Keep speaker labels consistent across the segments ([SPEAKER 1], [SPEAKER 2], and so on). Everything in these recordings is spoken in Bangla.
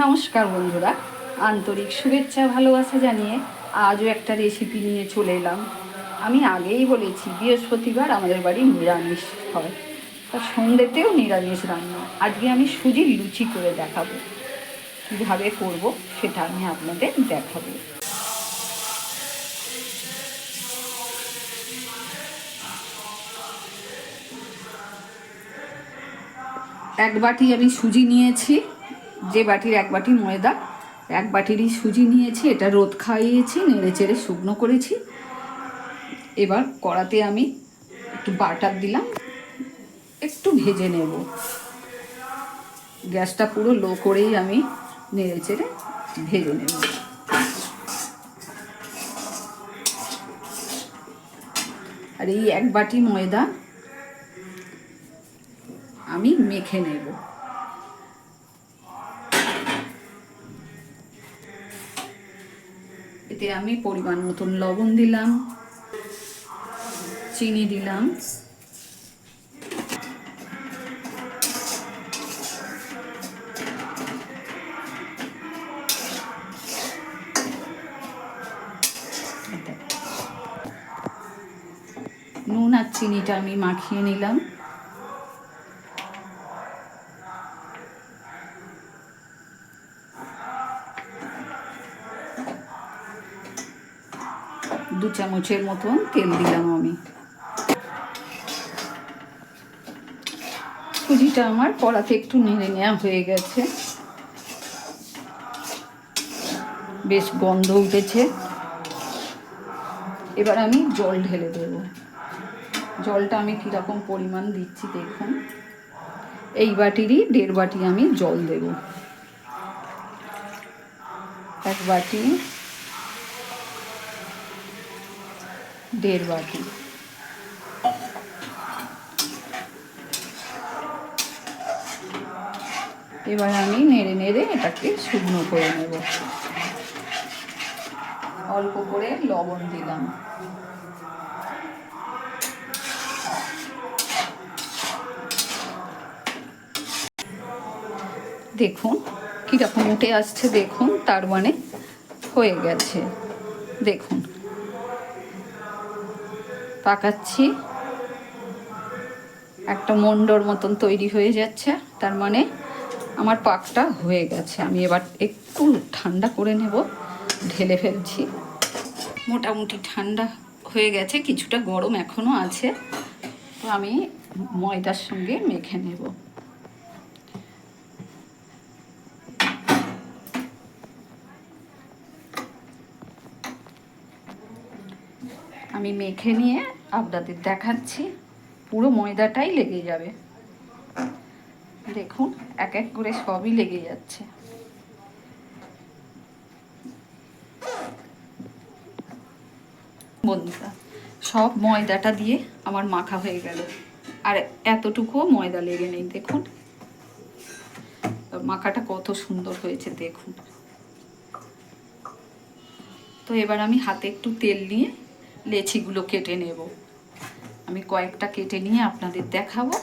[SPEAKER 1] নমস্কার বন্ধুরা। আন্তরিক শুভেচ্ছা, ভালোবাসা জানিয়ে আজও একটা রেসিপি নিয়ে চলে এলাম। আমি আগেই বলেছি, বৃহস্পতিবার আমাদের বাড়ি নিরামিষ হয়। তা সন্ধ্যেতেও নিরামিষ রান্না। আজকে আমি সুজির লুচি করে দেখাবো। কীভাবে করব সেটা আমি আপনাদের দেখাবো। এক বাটি আমি সুজি নিয়েছি। যে বাটির এক বাটি ময়দা, এক বাটিরই সুজি নিয়েছি, এটা রোদ খাইয়েছি, নেড়ে চেড়ে শুকনো করেছি। এবার কড়াতে আমি একটু বাটার দিলাম, একটু ভেজে নেব। গ্যাসটা পুরো লো করেই আমি নেড়ে চেড়ে ভেজে নেব। আর এই এক বাটি ময়দা আমি মেখে নেব। এতে আমি পরিমাণ মতন লবণ দিলাম চিনি দিলাম। নুন আর চিনিটা আমি মাখিয়ে নিলাম। চামচের মতন তেল দিলাম আমি। সুজিটা আমার কড়াতে একটু নেড়ে নেওয়া হয়ে গেছে। বেশ গন্ধ উঠেছে। এবার আমি জল ঢেলে দেব। জলটা আমি কীরকম পরিমাণ দিচ্ছি দেখুন। এই বাটিরই দেড় বাটি আমি জল দেব। এক বাটি দেড় বাটি। এবার আমি নেড়ে নেড়ে এটাকে শুকনো করে নেব। অল্প করে লবণ দিলাম। দেখুন, কীরকম উঠে আসছে দেখুন, তার মানে হয়ে গেছে। দেখুন। পাকাচ্ছি একটা মন্ডর মতন তৈরি হয়ে যাচ্ছে, তার মানে আমার পাকটা হয়ে গেছে। আমি এবার একটু ঠান্ডা করে নেব, ঢেলে ফেলছি। মোটামুটি ঠান্ডা হয়ে গেছে, কিছুটা গরম এখনও আছে। তো আমি ময়দার সঙ্গে মেখে নেব। আমি মেখে নিয়ে আপনাদের দেখাচ্ছি। পুরো ময়দাটাই লেগে যাবে। দেখুন, এক এক করে সবই লেগে যাচ্ছে। বন্ধুরা, সব ময়দাটা দিয়ে আমার মাখা হয়ে গেল। আর এতটুকুও ময়দা লেগে নেই, দেখুন। মাখাটা কত সুন্দর হয়েছে, দেখুন। তো এবার আমি হাতে একটু তেল নিয়ে লেচিগুলো কেটে নেব। আমি কয়েকটা কেটে নিয়ে আপনাদের দেখাবো।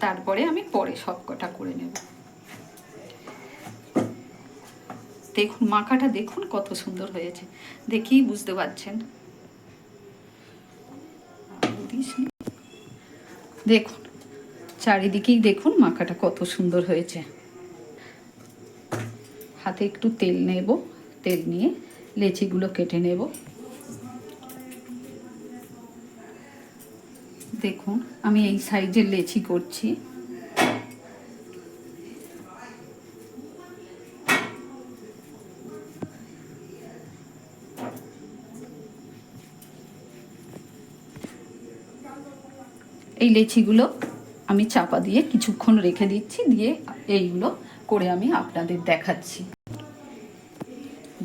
[SPEAKER 1] তারপরে আমি পরে সব কটা করে নেব। দেখুন, মাখাটা দেখুন কত সুন্দর হয়েছে। দেখেই বুঝতে পারছেন। দেখুন, চারিদিকেই দেখুন মাখাটা কত সুন্দর হয়েছে। হাতে একটু তেল নেব, তেল নিয়ে লেচিগুলো কেটে নেব। দেখুন, আমি এই সাইজের লেচি করছি। এই লেচিগুলো আমি চাপা দিয়ে কিছুক্ষণ রেখে দিচ্ছি, দিয়ে এইগুলো করে আমি আপনাদের দেখাচ্ছি।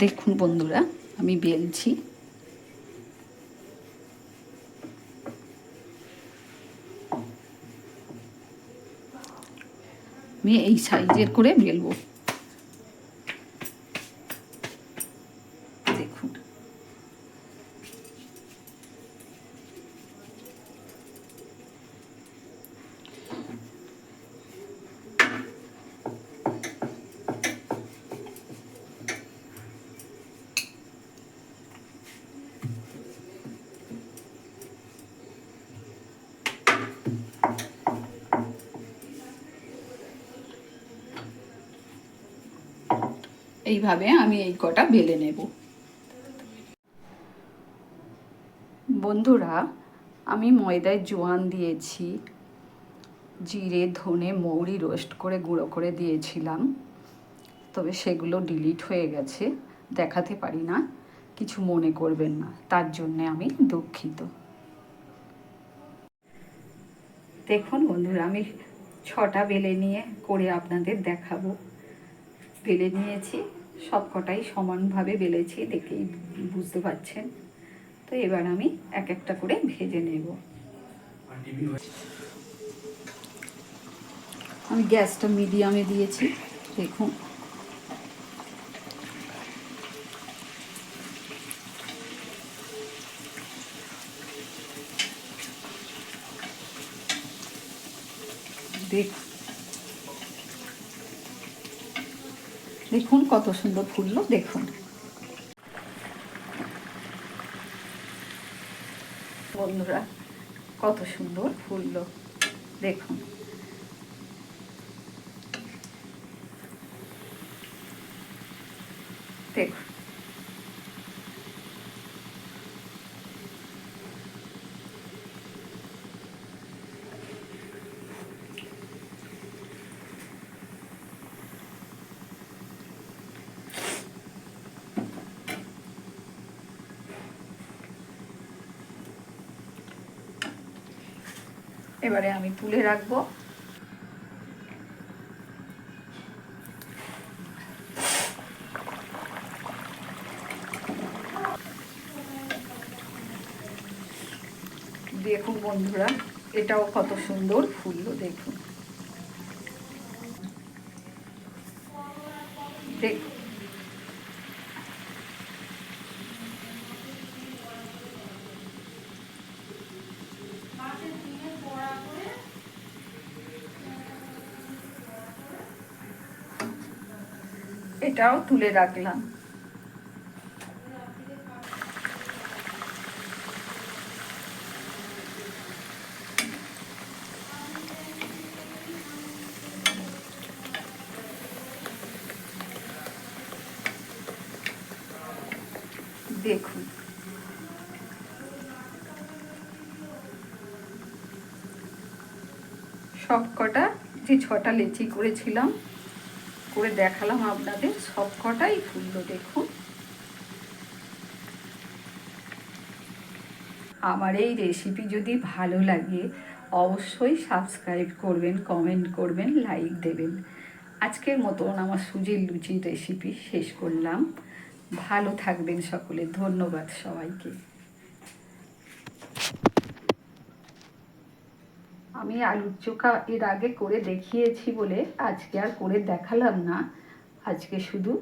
[SPEAKER 1] দেখুন বন্ধুরা আমি বেলছি। আমি এই সাইজের করে বেলবো দেখুন এইভাবে আমি এই কটা বেলে নেব। বন্ধুরা, আমি ময়দায় জোয়ান দিয়েছি, জিরে, ধনে, মৌরি রোস্ট করে, গুঁড়ো করে দিয়েছিলাম। তবে সেগুলো ডিলিট হয়ে গেছে, দেখাতে পারি না, কিছু মনে করবেন না, তার জন্যে আমি দুঃখিত। দেখুন বন্ধুরা, আমি ছটা বেলে নিয়ে করে আপনাদের দেখাবো। বেলে নিয়েছি সব কটাই সমানভাবে বেলেছি, দেখেই বুঝতে পারছেন। তো এবার আমি এক একটা করে ভেজে নেব। আমি গ্যাসটা মিডিয়ামে দিয়েছি, দেখুন। দেখ দেখুন কত সুন্দর ফুললো দেখুন। বন্ধুরা কত সুন্দর ফুললো দেখুন। দেখুন। এবারে আমি তুলে রাখব। দেখুন বন্ধুরা এটাও কত সুন্দর ফুললো দেখুন। দেখুন এটাও তুলে রাখলাম। দেখুন। সব কটা যে ছটা লেচি করেছিলাম করে দেখালাম আপনাদের সব কটাই ফুললো দেখুন। আমার এই রেসিপি যদি ভালো লাগে, অবশ্যই সাবস্ক্রাইব করবেন কমেন্ট করবেন লাইক দেবেন। আজকের মতন আমার সুজির লুচির রেসিপি শেষ করলাম। ভালো থাকবেন সকলে, ধন্যবাদ সবাইকে। আমি আলুর চোখা এর আগে করে দেখিয়েছি বলে আজকে আর করে দেখালাম না। আজকে শুধু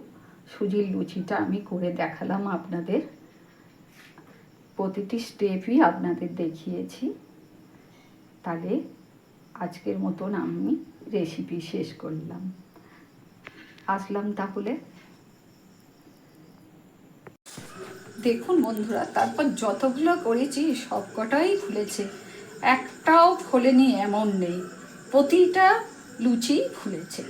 [SPEAKER 1] সুজির লুচিটা আমি করে দেখালাম আপনাদের। প্রতিটি স্টেপই আপনাদের দেখিয়েছি। তাহলে আজকের মতন আমি রেসিপি শেষ করলাম। আসলাম তাহলে। দেখুন বন্ধুরা, তারপর যতগুলো করেছি সব কটাই ফুলেছে একটাও ফোলেনি এমন নেই। প্রতিটা লুচি ফুলেছে।